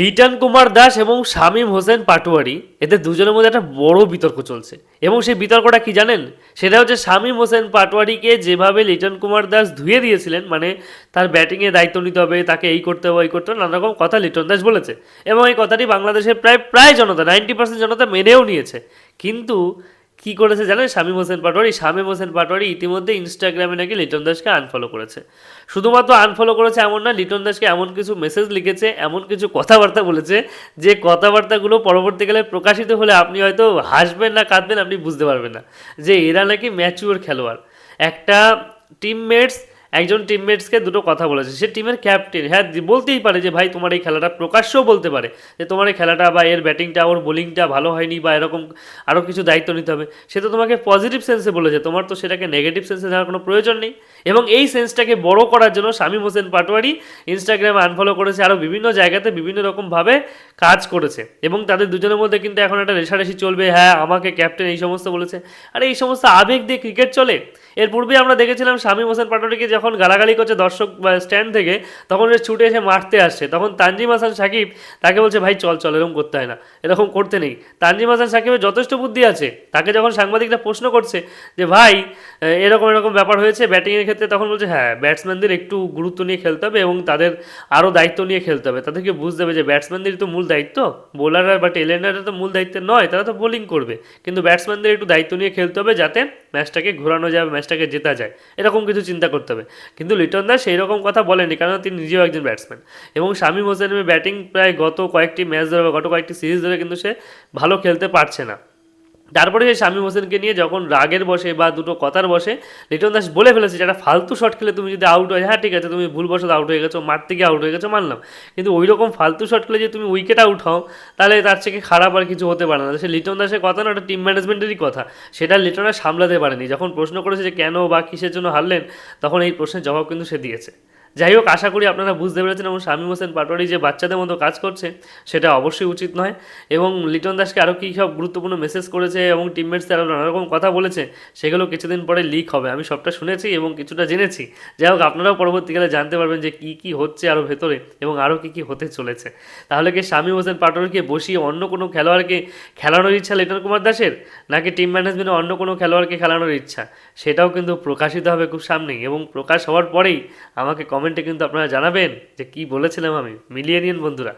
লিটন কুমার দাস এবং শামীম হোসেন পাটোয়ারি, এদের দুজনের মধ্যে একটা বড় বিতর্ক চলছে। এবং সেই বিতর্কটা কি জানেন? সেটা হচ্ছে শামীম হোসেন পাটোয়ারিকে যেভাবে লিটন কুমার দাস ধুয়ে দিয়েছিলেন মানে তার ব্যাটিংয়ে দায়িত্ব নিতে হবে, তাকে এই করতে হবে, ওই করতে হবে নানা রকম কথা লিটন দাস বলেছে। এবং এই কথাটি বাংলাদেশের প্রায় প্রায় জনতা নাইনটি পার্সেন্ট জনতা মেনেও নিয়েছে। কিন্তু কি করেছে জানেন শামীম হোসেন পাটোয়ারি। শামীম হোসেন পাটোয়ারি ইতিমধ্যে ইনস্টাগ্রামে নাকি লিটন দাসকে আনফলো করেছে। শুধুমাত্র আনফলো করেছে এমন না, লিটন দাসকে এমন কিছু মেসেজ লিখেছে, এমন কিছু কথাবার্তা বলেছে, যে কথাবার্তাগুলো পরবর্তীকালে প্রকাশিত হলে আপনি হয়তো হাসবেন না, কাঁদবেন, আপনি বুঝতে পারবেন না। যে এরা নাকি ম্যাচিওর খেলোয়াড়। একটা টিমমেটস একজন টিমমেটসকে দুটো কথা বলেছে। সে টিমের ক্যাপ্টেন হ্যাঁ বলতেই পারে যে, ভাই, তোমার এই খেলাটা প্রকাশ্যও বলতে পারে যে, তোমার এই খেলাটা বা এর ব্যাটিংটা ওর বোলিংটা ভালো হয়নি বা এরকম আরও কিছু দায়িত্ব নিতে হবে। সে তো তোমাকে পজিটিভ সেন্সে বলেছে। তোমার তো সেটাকে নেগেটিভ সেন্সে নেওয়ার কোনো প্রয়োজন নেই। এবং এই সেন্সটাকে বড় করার জন্য শামীম হোসেন পাটোয়ারি ইনস্টাগ্রামে আনফলো করেছে আরও বিভিন্ন জায়গাতে বিভিন্ন রকমভাবে কাজ করেছে। এবং তাদের দুজনের মধ্যে কিন্তু এখন একটা রেশারেশি চলবে হ্যাঁ আমাকে ক্যাপ্টেন এই সমস্ত বলেছে। আরে, এই সমস্ত আবেগ দিয়ে ক্রিকেট চলে? এর পূর্বে আমরা দেখেছিলাম শামীম হোসেন পাটোয়ারিকে যখন গালাগালি করছে দর্শক স্ট্যান্ড থেকে, তখন সে ছুটে এসে মারতে আসছে। তখন তানজিম হাসান সাকিব তাকে বলছে, ভাই, চল চল, এরকম করতে হয় না। এরকম করতে নেই। তানজিম হাসান সাকিবের যথেষ্ট বুদ্ধি আছে। তাকে যখন সাংবাদিকরা প্রশ্ন করছে যে, ভাই এরকম এরকম ব্যাপার হয়েছে ব্যাটিংয়ের ক্ষেত্রে? তখন বলছে হ্যাঁ ব্যাটসম্যানদের একটু গুরুত্ব নিয়ে খেলতে হবে এবং তাদের আরও দায়িত্ব নিয়ে খেলতে হবে। তাদেরকে বুঝতে হবে যে ব্যাটসম্যানদেরই তো মূল দায়িত্ব। বোলাররা বা টেলেন্ডাররা তো মূল দায়িত্ব নয়, তারা তো বোলিং করবে। কিন্তু ব্যাটসম্যানদের একটু দায়িত্ব নিয়ে খেলতে হবে যাতে ম্যাচটাকে ঘোরানো যায় ম্যাচটাকে জেতা যায়। এরকম কিছু চিন্তা করতে হবে। কিন্তু লিটন দাস সেই রকম কথা বলেনি কারণ তিনি নিজেও একজন ব্যাটসম্যান। এবং শামীম হোসেনের ব্যাটিং প্রায় গত কয়েকটি ম্যাচ ধরে বা গত কয়েকটি সিরিজ ধরে কিন্তু সে ভালো খেলতে পারছে না। তারপরে সেই শামীম হোসেনকে নিয়ে যখন রাগের বসে বা দুটো কথার বসে, লিটন দাস বলে ফেলেছে যে একটা ফালতু শট খেলে তুমি যদি আউট হয় হ্যাঁ ঠিক আছে, তুমি ভুলবশত আউট হয়ে গেছো মাঠ থেকে আউট হয়ে গেছো, মানলাম। কিন্তু ওই রকম ফালতু শট খেলে যে তুমি উইকেট আউট হও, তাহলে তার থেকে খারাপ আর কিছু হতে পারে না। সে লিটন দাসের কথা না, ওটা টিম ম্যানেজমেন্টেরই কথা। সেটা লিটন দাস সামলাতে পারেনি। যখন প্রশ্ন করেছে যে কেন বা কিসের জন্য হারলেন, তখন এই প্রশ্নের জবাব কিন্তু সে দিয়েছে। যাই হোক, আশা করি আপনারা বুঝতে পেরেছেন এবং শামীম হোসেন পাটোয়ারি যে বাচ্চাদের মতো কাজ করছে, সেটা অবশ্যই উচিত নয়। এবং লিটন দাসকে আরও কী সব গুরুত্বপূর্ণ মেসেজ করেছে এবং টিমমেটসদের আরও নানা রকম কথা বলেছে, সেগুলো কিছুদিন পরে লিক হবে। আমি সবটা শুনেছি এবং কিছুটা জেনেছি। যাই হোক, আপনারাও পরবর্তীকালে জানতে পারবেন যে কী কী হচ্ছে আরও ভেতরে এবং আরও কী কী হতে চলেছে। তাহলে কি শামীম হোসেন পাটোয়ারিকে বসিয়ে অন্য কোনো খেলোয়াড়কে খেলানোর ইচ্ছা লিটন কুমার দাসের, নাকি টিম ম্যানেজমেন্টে অন্য কোনো খেলোয়াড়কে খেলানোর ইচ্ছা? সেটাও কিন্তু প্রকাশিত হবে খুব সামনেই এবং প্রকাশ হওয়ার পরেই আমাকে কমেন্টে কিন্তু আপনারা জানাবেন যে কি বলেছিলাম আমি। মিলিয়ে নিন বন্ধুরা।